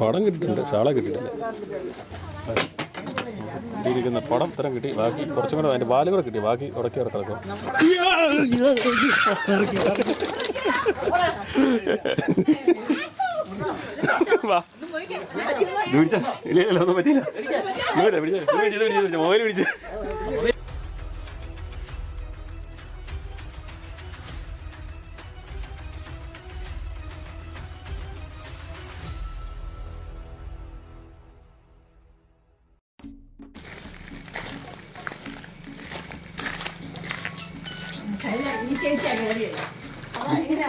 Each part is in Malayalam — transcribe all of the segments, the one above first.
പടം കിട്ടിയിട്ടുണ്ട് ചാള കിട്ടിയിട്ടുണ്ട്. പടം ഇത്രയും കിട്ടി. ബാക്കി കുറച്ചും കൂടെ അതിന്റെ വാൽ കിട്ടി. ബാക്കി ഉടക്കി ഇറക്കിറക്കും ഒന്നും മൊബൈൽ പിടിച്ച്?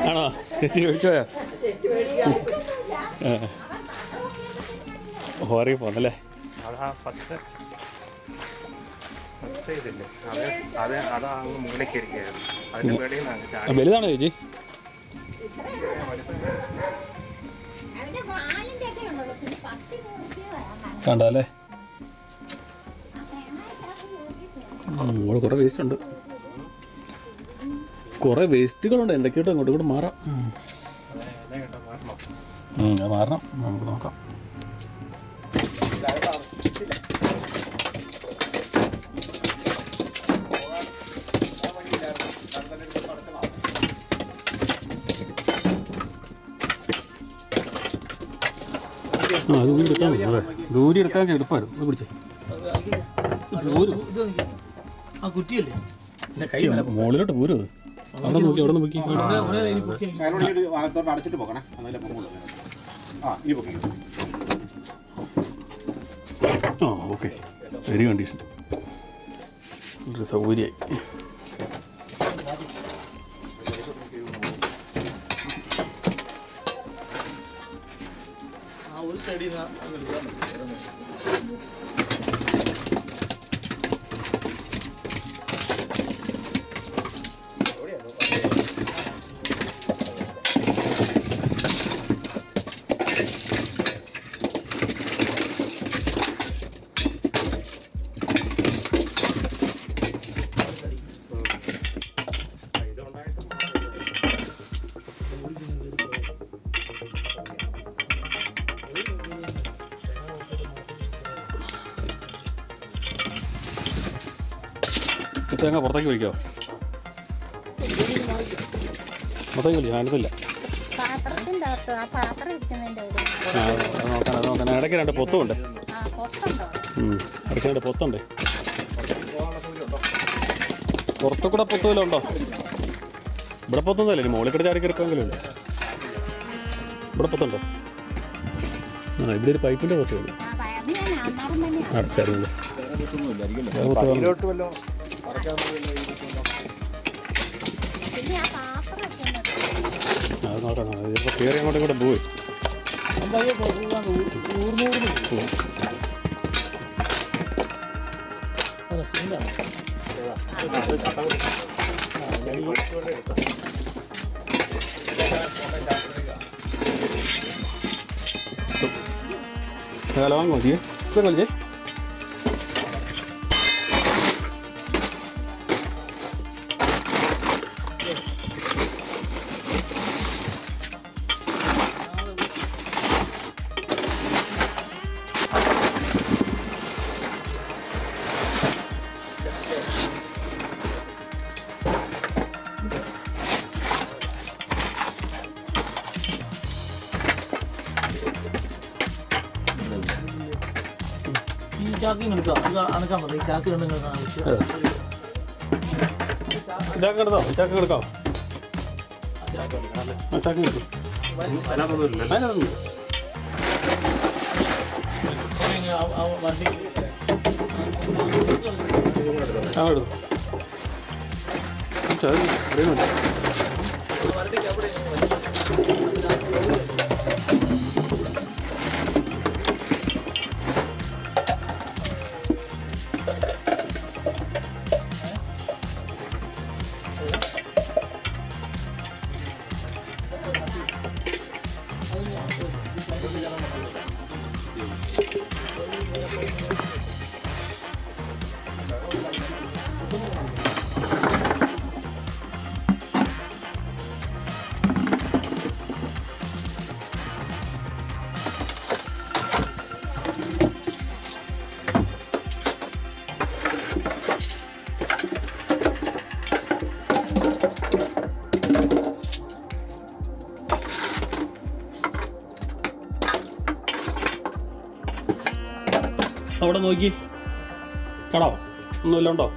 ആണോ? ചേച്ചി ചോദിച്ചോയോ ഹോറി പോന്നല്ലേ? അതാ ഫസ്റ്റ്. വലുതാണോ ചേച്ചി? കണ്ടല്ലേ മോൾ കുറേ വേസ്റ്റ് ഉണ്ട്. കുറേ വേസ്റ്റുകളുണ്ട്. എന്തൊക്കെയോട്ട് അങ്ങോട്ടും ഇങ്ങോട്ട് മാറാം. മാറണം. നമുക്ക് നോക്കാം. ആ ദൂരി എടുക്കാൻ അതെ ദൂരി എടുക്കാൻ എടുപ്പായിരുന്നു പിടിച്ചേ. മുകളിലോട്ട് പോരും അത് അവിടെ നോക്കി അവിടെ നോക്കി അടച്ചിട്ട് പോകണേ ആ ആ ഓക്കെ വെരി കണ്ടീഷൻ ഒരു സൗകര്യമായി തേങ്ങ പുറത്തേക്ക് വിളിക്കോ പുറത്തേക്ക് വിളിക്കാം അതിനകത്തില്ല നോക്കാൻ അത് നോക്കാൻ. ഇടയ്ക്ക് രണ്ട് പൊത്തുണ്ട്. ഇടയ്ക്ക് രണ്ട് പൊത്തുണ്ട്. പുറത്തു കൂടെ പൊത്തുമല്ലോ ഉണ്ടോ? ഇവിടെ പൊത്തൊന്നുമല്ലേ ഇനി മുകളിൽ കൂടെ ചാടി കിടക്കുമെങ്കിലും ഉണ്ട്. ഇവിടെ പൊത്തുണ്ടോ. ആ ഇവിടെ ഒരു പൈപ്പിന്റെ പൊത്തുള്ളൂ അടച്ചായിരുന്നു അത് നോക്കാം ചിലപ്പോൾ കയറി അങ്ങോട്ടും കൂടെ പോയി ഹലോ മതിയേ ഇത്ര കളിച്ചേ ചാക്ക് എടുത്തോ? ചാക്ക് എടുക്കാം? ആ ചാക്ക് എടുക്കും. ആ എടുത്തു. ചാക്ക് ഇവിടെയും ഉണ്ട് അവിടെ നോക്കി. കടോ. ഒന്നുമില്ല ഉണ്ടോ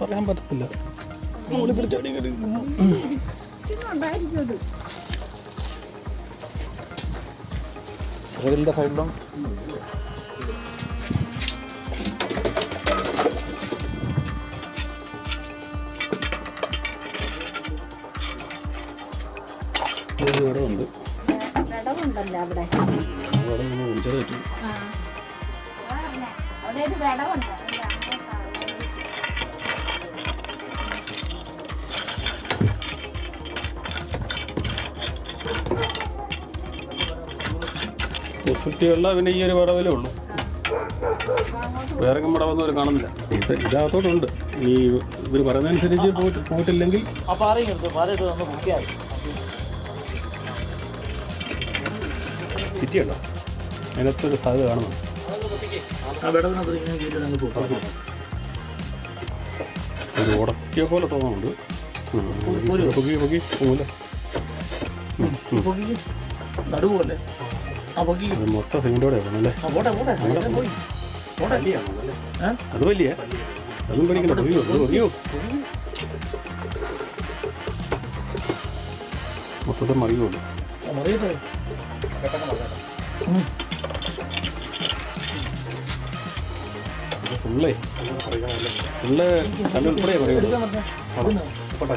പറയാൻ പറ്റത്തില്ല. പിടിച്ചടി റെയിലിന്റെ സൈഡിലും. വിടവുണ്ടല്ലോ അവിടെ. അവിടെ ഒരു വിടവുണ്ട് പിന്നെ ഈ ഒരു പടവിലേ ഉള്ളൂ. വേറെ വിടവൊന്നും അവർ കാണുന്നില്ല. ഇത് ഇതിനകത്തോട്ടുണ്ട്. ഈ ഇവർ പറയുന്നതനുസരിച്ച് പോയിട്ട് പോയിട്ടില്ലെങ്കിൽ ചിറ്റിയുണ്ടോ അതിനകത്തൊരു സാധ്യത കാണുന്നു ഒരു ഉടക്കിയ പോലെ തോന്നുന്നുണ്ട്. പുകി പൊക്കി പൊക്കി. പോകില്ല അത് മൊത്തം സിമെന്റോടെ ഏ അത് വലിയ? അതും പഠിക്കണ്ട. പൊതിയോ മൊത്തത്തെ മറിയുള്ളൂ ആ, മറിയട്ടെ ഫുള്ളേ ഫുള്ള് കല്ലുൾപ്പെടെ പറയുള്ളൂ. കല്ലുൾപ്പെടെ.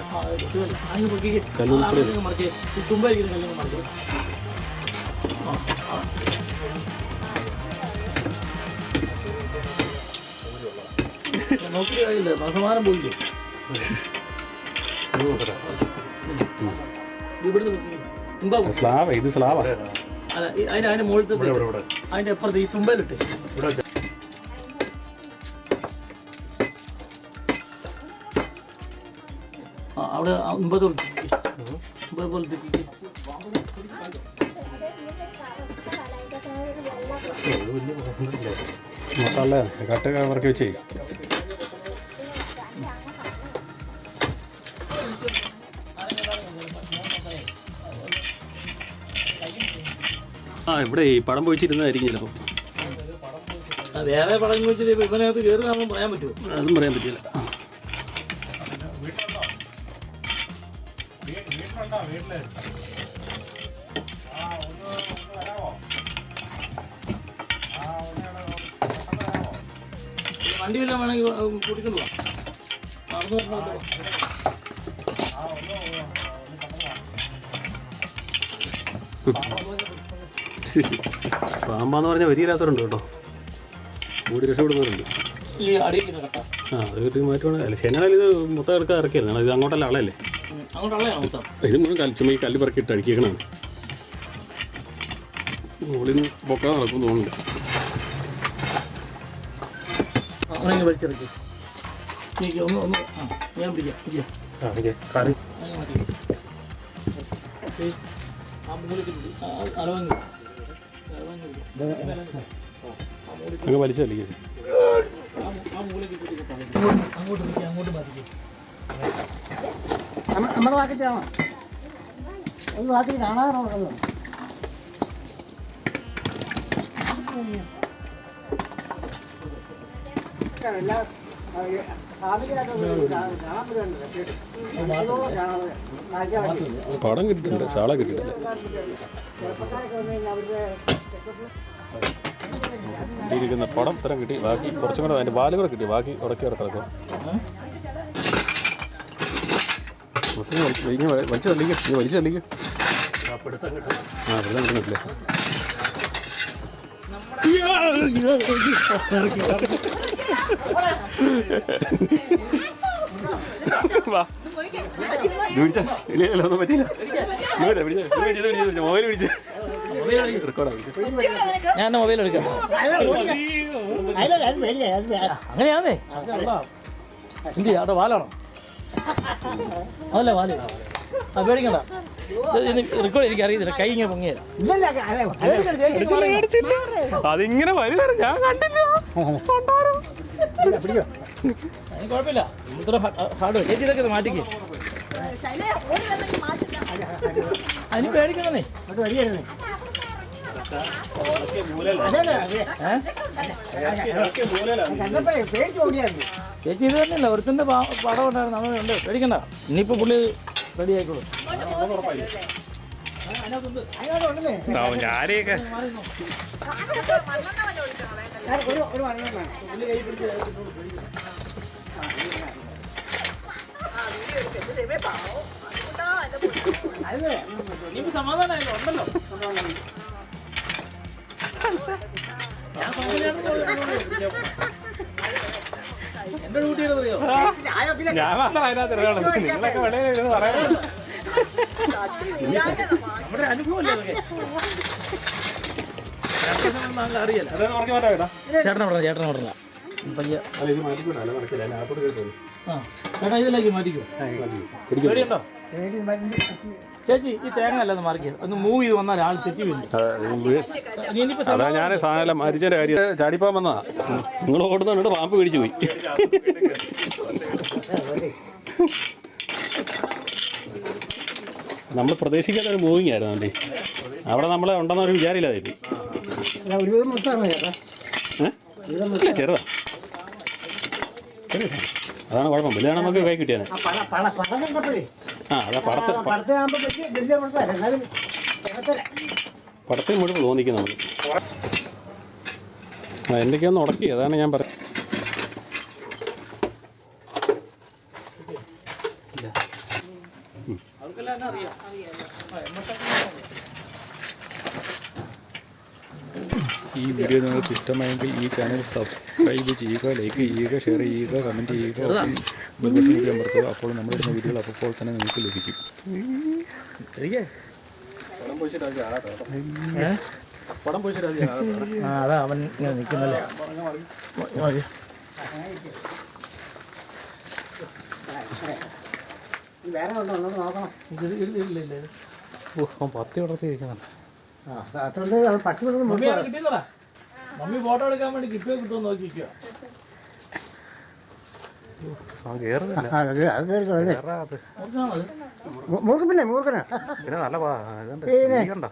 കാര്യമില്ല ബഹുമാനം പോയില്ലേ. സ്ലാവ ഇത് സ്ലാവ അല്ല അതിന്റെ മുകളിലത്തെ അതിന്റെ അപ്പുറത്ത് ഈ തുമ്പയിലിട്ട് ആ അവിടെ അമ്പത് അമ്പത് പോലത്തെ മസാല കട്ട് വർക്ക് വെച്ച്. ആ ഇവിടെ ഈ പടം പോയിച്ചിരുന്നതായിരിക്കും ചിലപ്പോൾ ആ, വേറെ പടം വെച്ചിട്ട് ഇവനകത്ത് കയറി നമ്മൾ പറയാൻ പറ്റുമോ? അതും പറയാൻ പറ്റില്ല. വണ്ടി വല്ലതും വേണമെങ്കിൽ കൂട്ടിക്കൊണ്ടു നടന്നു. പാമ്പാന്ന് പറഞ്ഞാൽ വരിയില്ലാത്തവരുണ്ട് കേട്ടോ. കൂടി രക്ഷപ്പെടുന്നവരുണ്ട്. ആ അത് കിട്ടി മാറ്റുവാണെങ്കിൽ അല്ല ഇത് മൊത്തം ഇറക്കാൻ ഇറക്കിയിരുന്നു ഇത് അങ്ങോട്ടല്ല ആളല്ലേ? മൊത്തം. ഇത് മുഴുവൻ കല്ല് ചുമ്മാ ഈ കല്ല് പറക്കിയിട്ട് അടിക്കണം മുകളിൽ നിന്ന് പൊക്കാൻ നടക്കും തോന്നുന്നു വലിച്ചിറക്കി. ഒന്ന് ഒന്ന് ആ ഞാൻ പിടിക്കാം പിടിക്കാം. ആ ഓക്കെ കറി ആ അലവങ്ങ്. അങ്ങ് വലിച്ചല്ലേ നമ്മുടെ വാക്കിട്ടാണോ ഒന്ന് വാക്കിൽ കാണാറുണ്ടല്ലോ പടം കിട്ടിയിട്ടുണ്ട് ശാള കിട്ടിയിട്ടില്ല കിട്ടിയിരിക്കുന്ന പടം ഇത്തരം കിട്ടി. ബാക്കി കുറച്ചും കൂടെ അതിന്റെ വാലുകൾ കിട്ടി. ബാക്കി ഉടക്കി അവിടെ കിടക്കും മൊത്തം വലിച്ച് തള്ളിക്കും നീ വലിച്ചു തള്ളിക്കും ആ പിടുത്തം കിട്ടുന്നില്ലേ വാ. ഇത് പിടിച്ചാ? ഇല്ല, ഇല്ല, ഒന്നും പറ്റിയില്ല. പിടിച്ചാ, മൊബൈൽ പിടിച്ച്. ഞാൻ മൊബൈൽ എടുക്കാം. അങ്ങനെയാന്നേ. എന്ത് ചെയ്യാ? അവിടെ വാലാണോ? അതല്ലേ വാൽ? ആ പേടിക്കണ്ട. റെക്കോർഡ് എനിക്ക് അറിയത്തില്ല കൈ ഇങ്ങനെ പൊങ്ങിയല്ല അതെ പേടിക്കണ്ട ചേച്ചി അതിങ്ങനെ വരുവാണ് ഞാൻ കണ്ടില്ല. കുഴപ്പമില്ല. ഇത്ര ഹാർഡ് ചേച്ചി ഇതൊക്കെ മാറ്റിക്കേ. അതിന് പേടിക്കണേ അത് വരികയായിരുന്നേ അതല്ല കണ്ടപ്പോഴേ പേടിച്ച് ഓടിയായിരുന്നു ചേച്ചി ഇത് തന്നെയല്ല ഒരുത്തിന്റെ പടം ഉണ്ടായിരുന്നു. ഉണ്ട്. പേടിക്കണ്ട. ഇനിയിപ്പോ പുള്ളി റെഡി ആയിക്കോളൂ. ഞാനേക്കെ സമാധാനമായല്ലോ ഉണ്ടല്ലോ. ഞാൻ എന്റെ അറിയോ ഞാൻ മാത്രം അതിനകത്ത് ഇറങ്ങണം നിങ്ങളൊക്കെ വെളിയിൽ ഇരുന്ന് പറയാം നമ്മുടെ അനുഭവമല്ലേ അറിയാലോ ചേട്ടനെ പറഞ്ഞ ചേട്ടനെ പറഞ്ഞ പയ്യ അല്ല ചേട്ടാ ഇതിലേക്ക് മാറ്റിക്കോ. പേടിയുണ്ടോ? ചേച്ചി ഈ തേങ്ങ അല്ലെന്ന് മാറിക്കുക ഒന്ന് മൂവ് ചെയ്ത് വന്നാൽ ആൾ തെറ്റി വീഴും ഇനിയിപ്പോ അതാ ഞാൻ സാധനം മരിച്ചതിന്റെ കാര്യം. ചാടിപ്പാൻ വന്നതാ. നിങ്ങൾ ഓടുന്നുണ്ട് പാമ്പ് പിടിച്ചു പോയി. നമ്മൾ പ്രതീക്ഷിക്കാത്ത ഒരു മൂവിങ് ആയിരുന്നു അല്ലേ? അവിടെ നമ്മളെ ഉണ്ടെന്ന് ഒരു വിചാരമില്ലാതായി അല്ല, ഒരു വിധം മൊത്തമാണ് ചേട്ടാ. ഇല്ല ചെറുതാ. ചെറിയ. അതാണ് കുഴപ്പം. വലുതാണ് നമുക്ക് കൈ കിട്ടിയാണ് ആ പട പട പടം കണ്ടപ്പോഴേ. ആ അതാ പടത്ത് വലിയ വലിയ പടത്തിൽ മുഴുവൻ തോന്നിക്കും നമ്മൾ ആ എന്തൊക്കെയൊന്ന് ഉടക്കി അതാണ് ഞാൻ പറയുന്നത് അറിയാം ഈ വീഡിയോ നിങ്ങൾക്ക് ഇഷ്ടമായെങ്കിൽ ഈ ചാനൽ സബ്സ്ക്രൈബ് ചെയ്യുക ലൈക്ക് ചെയ്യുക ഷെയർ ചെയ്യുക കമന്റ് ചെയ്യുക ബെൽബട്ടൺ കൂടി അമർത്തുക അപ്പോൾ നമ്മുടെ വീഡിയോകൾ അപ്പോൾ തന്നെ നിങ്ങൾക്ക് ലഭിക്കും. അതാ അവൻ ഇങ്ങനെ നിൽക്കുന്നല്ലേ. വേറെ നോക്കണം. ഇല്ല ഇല്ല ഇല്ല. ഓ പത്തി വളർത്തിയിരിക്കുന്നുണ്ട്. ആ അതുകൊണ്ട് അത് പട്ടി കൊടുത്ത് മമ്മി ഫോട്ടോ എടുക്കാൻ വേണ്ടി കിട്ടുമോ കിട്ടുമോ നോക്കിക്കോ. മൂർഖൻ പിന്നെ മൂർഖനാ? പിന്നെ നല്ല കണ്ടാ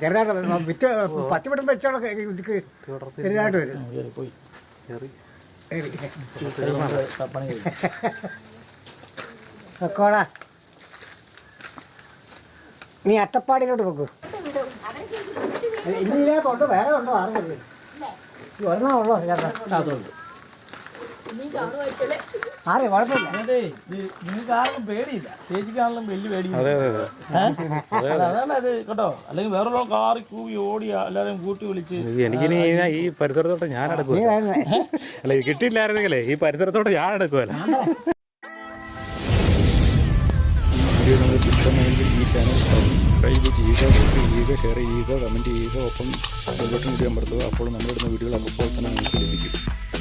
ചെറുതായിട്ട് വിറ്റ് പച്ചപ്പിടും വെച്ചോളൊക്കെ ഇതിക്ക് ചെറുതായിട്ട് വരും. കേറി നീ അട്ടപ്പാടിയിലോട്ട് ഇനി ഇതിനകത്തുണ്ട് വേറെ ഉണ്ടോ ഈ ഒരെണ്ണം ഉള്ളോ ചേട്ടാ? അതുകൊണ്ട് ആരെ കുഴപ്പമില്ല. പേടിയില്ല. ചേച്ചിക്കാണെങ്കിലും വലിയ പേടിയില്ല? അതാണ് അത് കേട്ടോ. അല്ലെങ്കിൽ വേറെ കാറി കൂവി ഓടി എല്ലാവരും കൂട്ടി വിളിച്ച് എനിക്കിനി ഈ- ഈ പരിസരത്തോട്ട് ഞാൻ വരുന്നേ അല്ല കിട്ടിയില്ലായിരുന്നെങ്കിലേ ഈ പരിസരത്തോട്ട് ഞാൻ എടുക്കുമല്ലോ ഇഷ്ടമായെങ്കിൽ ഈ ചാനൽ സബ്സ്ക്രൈബ് ചെയ്യുക ലൈക്ക് ചെയ്യുക ഷെയർ ചെയ്യുക കമന്റ് ചെയ്യുക ഒപ്പം ബെൽബട്ടൺ കൂടി അമർത്തുക അപ്പോൾ നമ്മളിടുന്ന വീഡിയോകൾ അപ്പോൾ തന്നെ നിങ്ങൾക്ക് ലഭിക്കും.